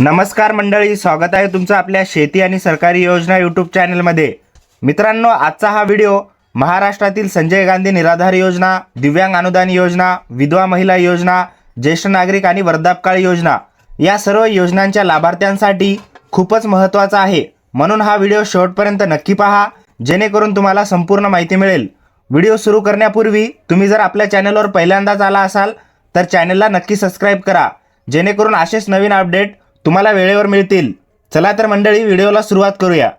नमस्कार मंडळी स्वागत आहे तुमचं आपल्या शेती आणि सरकारी योजना यूट्यूब चॅनलमध्ये मित्रांनो आजचा हा व्हिडिओ महाराष्ट्रातील संजय गांधी निराधार योजना दिव्यांग अनुदान योजना विधवा महिला योजना ज्येष्ठ नागरिक आणि वर्धापकाळ योजना या सर्व योजनांच्या लाभार्थ्यांसाठी खूपच महत्त्वाचा आहे. म्हणून हा व्हिडिओ शेवटपर्यंत नक्की पहा जेणेकरून तुम्हाला संपूर्ण माहिती मिळेल. व्हिडिओ सुरू करण्यापूर्वी तुम्ही जर आपल्या चॅनलवर पहिल्यांदाच आला असाल तर चॅनलला नक्की सबस्क्राईब करा. जेणेकरून असेच नवीन अपडेट तुम्हाला वेळेवर मिळतील. चला तर मंडळी व्हिडिओला सुरुवात करूया.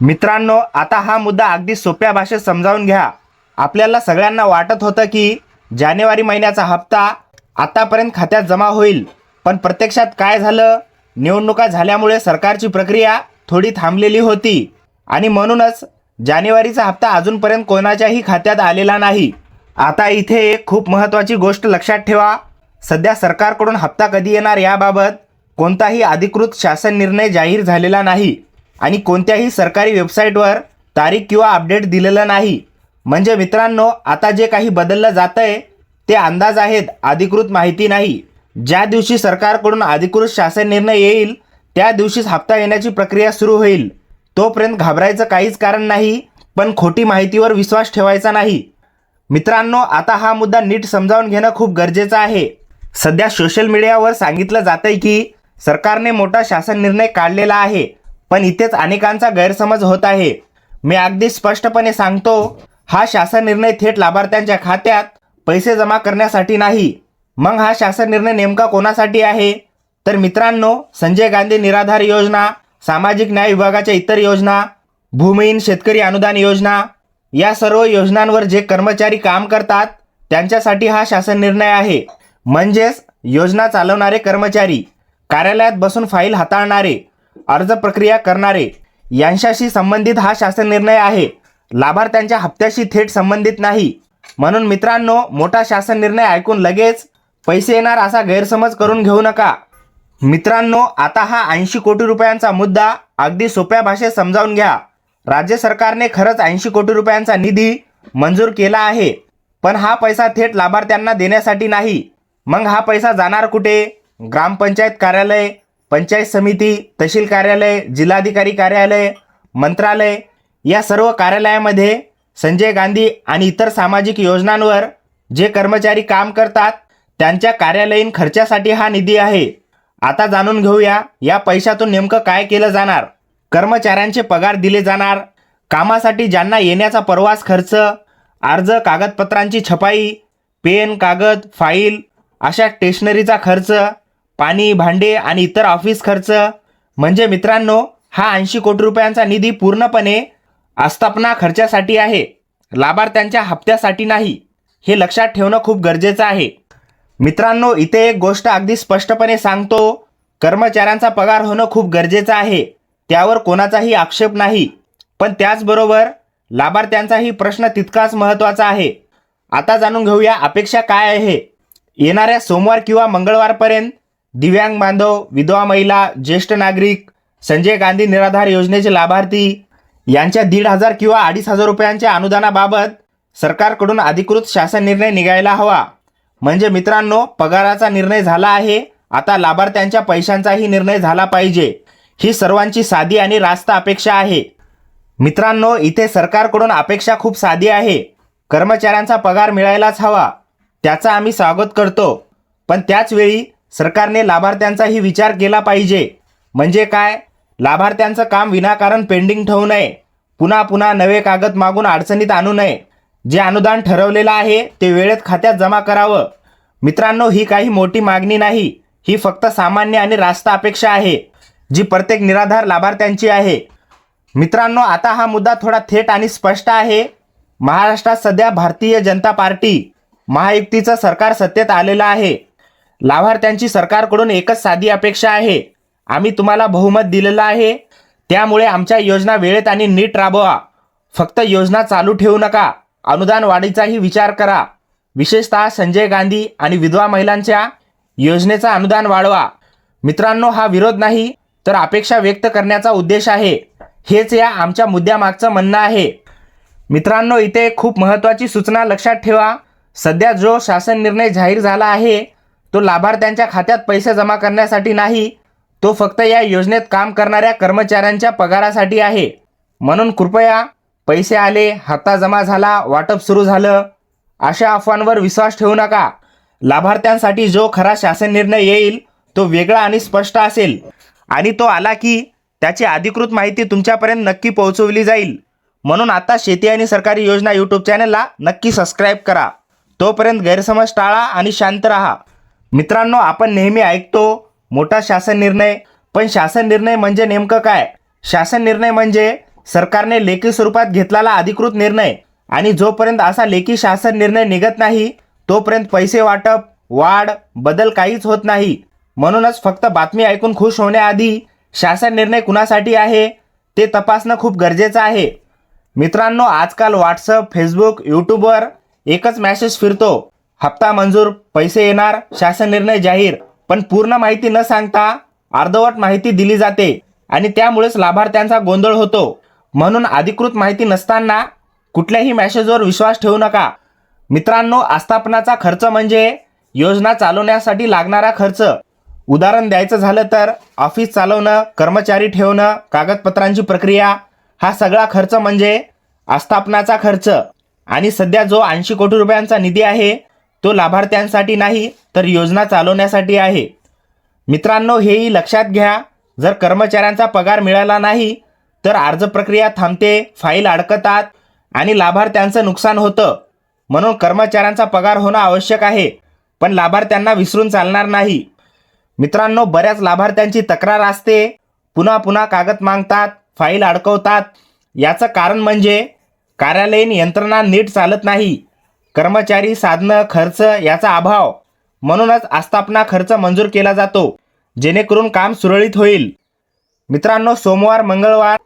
मित्रांनो आता हा मुद्दा अगदी सोप्या भाषेत समजावून घ्या. आपल्याला सगळ्यांना वाटत होतं की जानेवारी महिन्याचा हप्ता आतापर्यंत खात्यात जमा होईल. पण प्रत्यक्षात काय झालं? निवडणुका झाल्यामुळे सरकारची प्रक्रिया थोडी थांबलेली होती. आणि म्हणूनच जानेवारीचा हप्ता अजूनपर्यंत कोणाच्याही खात्यात आलेला नाही. आता इथे एक खूप महत्त्वाची गोष्ट लक्षात ठेवा. सध्या सरकारकडून हप्ता कधी येणार याबाबत कोणताही अधिकृत शासन निर्णय जाहीर झालेला नाही आणि कोणत्याही सरकारी वेबसाईटवर तारीख किंवा अपडेट दिलेलं नाही. म्हणजे मित्रांनो आता जे काही बदललं जातंय ते अंदाज आहेत अधिकृत माहिती नाही. ज्या दिवशी सरकारकडून अधिकृत शासन निर्णय येईल त्या दिवशीच हप्ता येण्याची प्रक्रिया सुरू होईल. तोपर्यंत घाबरायचं काहीच कारण नाही पण खोटी माहितीवर विश्वास ठेवायचा नाही. मित्रांनो आता हा मुद्दा नीट समजावून घेणं खूप गरजेचं आहे. सध्या सोशल मीडियावर सांगितलं जातंय की सरकारने मोठा शासन निर्णय काढलेला आहे पण इथेच अनेकांचा गैरसमज होत आहे. मी अगदी स्पष्टपणे सांगतो हा शासन निर्णय थेट लाभार्थ्यांच्या खात्यात पैसे जमा करण्यासाठी नाही. मग हा शासन निर्णय नेमका कोणासाठी आहे? तर मित्रांनो संजय गांधी निराधार योजना सामाजिक न्याय विभागाच्या इतर योजना भूमिहीन शेतकरी अनुदान योजना या सर्व योजनांवर जे कर्मचारी काम करतात त्यांच्यासाठी हा शासन निर्णय आहे. म्हणजेच योजना चालवणारे कर्मचारी. कार्यालयात बसून फाईल हाताळणारे अर्ज प्रक्रिया करणारे यांच्याशी संबंधित हा शासन निर्णय आहे. लाभार्थ्यांच्या हप्त्याशी थेट संबंधित नाही. म्हणून मित्रांनो मोठा शासन निर्णय ऐकून लगेच पैसे येणार असा गैरसमज करून घेऊ नका. मित्रांनो आता हा ऐंशी कोटी रुपयांचा मुद्दा अगदी सोप्या भाषेत समजावून घ्या. राज्य सरकारने खरंच ऐंशी कोटी रुपयांचा निधी मंजूर केला आहे. पण हा पैसा थेट लाभार्थ्यांना देण्यासाठी नाही. मग हा पैसा जाणार कुठे? ग्रामपंचायत कार्यालय पंचायत समिती तहसील कार्यालय जिल्हाधिकारी कार्यालय मंत्रालय या सर्व कार्यालयामध्ये संजय गांधी आणि इतर सामाजिक योजनांवर जे कर्मचारी काम करतात त्यांच्या कार्यालयीन खर्चासाठी हा निधी आहे. आता जाणून घेऊया या पैशातून नेमकं काय केलं जाणार. कर्मचाऱ्यांचे पगार दिले जाणार. कामासाठी ज्यांना येण्याचा प्रवास खर्च अर्ज कागदपत्रांची छपाई पेन कागद फाईल अशा स्टेशनरीचा खर्च पाणी भांडे आणि इतर ऑफिस खर्च. म्हणजे मित्रांनो हा ऐंशी कोटी रुपयांचा निधी पूर्णपणे आस्थापना खर्चासाठी आहे. लाभार्थ्यांच्या हप्त्यासाठी नाही. हे लक्षात ठेवणं खूप गरजेचं आहे. मित्रांनो इथे एक गोष्ट अगदी स्पष्टपणे सांगतो. कर्मचाऱ्यांचा पगार होणं खूप गरजेचं आहे. त्यावर कोणाचाही आक्षेप नाही. पण त्याचबरोबर लाभार्थ्यांचाही प्रश्न तितकाच महत्त्वाचा आहे. आता जाणून घेऊया अपेक्षा काय आहे. येणाऱ्या सोमवार किंवा मंगळवारपर्यंत दिव्यांग बांधव विधवा महिला ज्येष्ठ नागरिक संजय गांधी निराधार योजनेचे लाभार्थी यांच्या दीड हजार किंवा अडीच हजार रुपयांच्या अनुदानाबाबत सरकारकडून अधिकृत शासन निर्णय निघायला हवा. म्हणजे मित्रांनो पगाराचा निर्णय झाला आहे. आता लाभार्थ्यांच्या पैशांचाही निर्णय झाला पाहिजे. ही सर्वांची साधी आणि रास्त अपेक्षा आहे. मित्रांनो इथे सरकारकडून अपेक्षा खूप साधी आहे. कर्मचाऱ्यांचा पगार मिळायलाच हवा. त्याचा आम्ही स्वागत करतो. पण त्याचवेळी सरकारने लाभार्थ्यांचाही विचार केला पाहिजे. म्हणजे काय? लाभार्थ्यांचं काम विनाकारण पेंडिंग ठेवू नये. पुन्हा पुन्हा नवे कागद मागून अडचणीत आणू नये. जे अनुदान ठरवलेलं आहे ते वेळेत खात्यात जमा करावं. मित्रांनो ही काही मोठी मागणी नाही. ही फक्त सामान्य आणि रास्त अपेक्षा आहे जी प्रत्येक निराधार लाभार्थ्यांची आहे. मित्रांनो आता हा मुद्दा थोडा थेट आणि स्पष्ट आहे. महाराष्ट्रात सध्या भारतीय जनता पार्टी महायुतीचं सरकार सत्तेत आलेलं आहे. लाभार्थ्यांची सरकारकडून एकच साधी अपेक्षा आहे. आम्ही तुम्हाला बहुमत दिलेलं आहे. त्यामुळे आमच्या योजना वेळेत आणि नीट राबवा. फक्त योजना चालू ठेवू नका. अनुदान वाढीचाही विचार करा. विशेषतः संजय गांधी आणि विधवा महिलांच्या योजनेचा अनुदान वाढवा. मित्रांनो हा विरोध नाही तर अपेक्षा व्यक्त करण्याचा उद्देश आहे. हेच या आमच्या मुद्द्यामागचं म्हणणं आहे. मित्रांनो इथे खूप महत्त्वाची सूचना लक्षात ठेवा. सध्या जो शासन निर्णय जाहीर झाला आहे तो लाभार्थ्यांच्या खात्यात पैसे जमा करण्यासाठी नाही तो फक्त या योजनेत काम करणाऱ्या कर्मचाऱ्यांच्या पगारासाठी आहे. म्हणून कृपया पैसे आले हप्ता जमा झाला वाटप सुरू झालं अशा अफवांवर विश्वास ठेवू नका. लाभार्थ्यांसाठी जो खरा शासन निर्णय येईल तो वेगळा आणि स्पष्ट असेल. आणि तो आला की त्याची अधिकृत माहिती तुमच्यापर्यंत नक्की पोहोचवली जाईल. म्हणून आता शेती आणि सरकारी योजना यूट्यूब चॅनलला नक्की सबस्क्राईब करा. तोपर्यंत गैरसमज टाळा आणि शांत राहा. मित्रांनो आपण नेहमी ऐकतो मोठा शासन निर्णय. पण शासन निर्णय म्हणजे नेमकं काय? शासन निर्णय म्हणजे सरकारने लेखी स्वरूपात घेतलेला अधिकृत निर्णय आणि जोपर्यंत असा लेखी शासन निर्णय निघत नाही तोपर्यंत पैसे वाटप वाढ बदल काहीच होत नाही. म्हणूनच फक्त बातमी ऐकून खुश होण्याआधी शासन निर्णय कुणासाठी आहे ते तपासणं खूप गरजेचं आहे. मित्रांनो आजकाल व्हॉट्सअप फेसबुक यूट्यूबवर एकच मॅसेज फिरतो. हप्ता मंजूर पैसे येणार शासन निर्णय जाहीर पण पूर्ण माहिती न सांगता अर्धवट माहिती दिली जाते आणि त्यामुळेच लाभार्थ्यांचा गोंधळ होतो. म्हणून अधिकृत माहिती नसताना कुठल्याही मॅसेजवर विश्वास ठेवू नका. मित्रांनो आस्थापनाचा खर्च म्हणजे योजना चालवण्यासाठी लागणारा खर्च. उदाहरण द्यायचं झालं तर ऑफिस चालवणं कर्मचारी ठेवणं कागदपत्रांची प्रक्रिया हा सगळा खर्च म्हणजे आस्थापनाचा खर्च. आणि सध्या जो ऐंशी कोटी रुपयांचा निधी आहे तो लाभार्थ्यांसाठी नाही तर योजना चालवण्यासाठी आहे. मित्रांनो हेही लक्षात घ्या जर कर्मचाऱ्यांचा पगार मिळाला नाही तर अर्ज प्रक्रिया थांबते फाईल अडकतात आणि लाभार्थ्यांचं नुकसान होतं. म्हणून कर्मचाऱ्यांचा पगार होणं आवश्यक आहे पण लाभार्थ्यांना विसरून चालणार नाही. मित्रांनो बऱ्याच लाभार्थ्यांची तक्रार असते पुन्हा पुन्हा कागद मागतात फाईल अडकवतात. याचं कारण म्हणजे कार्यालयीन यंत्रणा नीट चालत नाही. कर्मचारी साधनं खर्च याचा अभाव. म्हणूनच आस्थापना खर्च मंजूर केला जातो जेणेकरून काम सुरळीत होईल. मित्रांनो सोमवार मंगळवार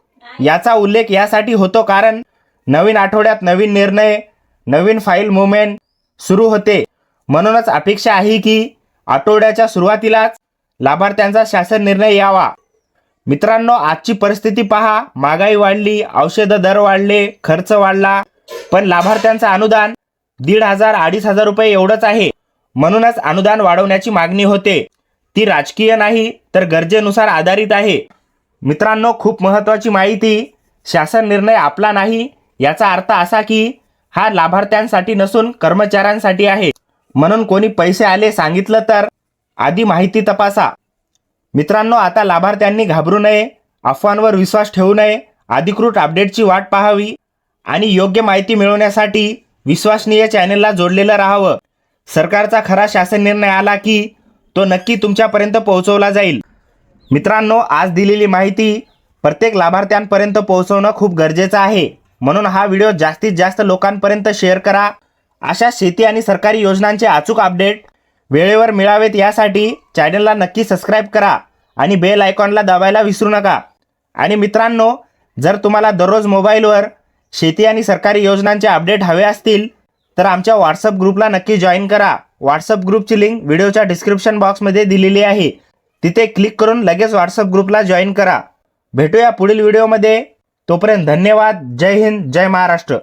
याचा उल्लेख यासाठी होतो कारण नवीन आठवड्यात नवीन निर्णय नवीन फाईल मुवमेंट सुरू होते. म्हणूनच अपेक्षा आहे की आठवड्याच्या सुरुवातीलाच लाभार्थ्यांचा शासन निर्णय यावा. मित्रांनो आजची परिस्थिती पहा. महागाई वाढली औषध दर वाढले खर्च वाढला पण लाभार्थ्यांचं अनुदान दीड हजार अडीच हजार रुपये एवढंच आहे. म्हणूनच अनुदान वाढवण्याची मागणी होते. ती राजकीय नाही तर गरजेनुसार आधारित आहे. मित्रांनो खूप महत्त्वाची माहिती. शासन निर्णय आपला नाही याचा अर्थ असा की हा लाभार्थ्यांसाठी नसून कर्मचाऱ्यांसाठी आहे. म्हणून कोणी पैसे आले सांगितलं तर आधी माहिती तपासा. मित्रांनो आता लाभार्थ्यांनी घाबरू नये अफवांवर विश्वास ठेवू नये अधिकृत अपडेटची वाट पाहावी आणि योग्य माहिती मिळवण्यासाठी विश्वसनीय चॅनेलला जोडलेलं राहावं. सरकारचा खरा शासन निर्णय आला की तो नक्की तुमच्यापर्यंत पोहोचवला जाईल. मित्रांनो आज दिलेली माहिती प्रत्येक लाभार्थ्यांपर्यंत पोहोचवणं खूप गरजेचं आहे. म्हणून हा व्हिडिओ जास्तीत जास्त लोकांपर्यंत शेअर करा. अशा शेती आणि सरकारी योजनांचे अचूक अपडेट वेळेवर मिळावेत यासाठी चॅनलला नक्की सबस्क्राईब करा आणि बेल आयकॉनला दाबायला विसरू नका. आणि मित्रांनो जर तुम्हाला दररोज मोबाईलवर शेती आणि सरकारी योजनांचे अपडेट हवे असतील तर आमच्या व्हॉट्सअप ग्रुपला नक्की जॉईन करा. व्हॉट्सअप ग्रुपची लिंक व्हिडिओच्या डिस्क्रिप्शन बॉक्समध्ये दिलेली आहे. तिथे क्लिक करून लगेच व्हॉट्सअप ग्रुपला जॉईन करा. भेटूया पुढील व्हिडिओमध्ये तोपर्यंत धन्यवाद. जय हिंद. जय महाराष्ट्र.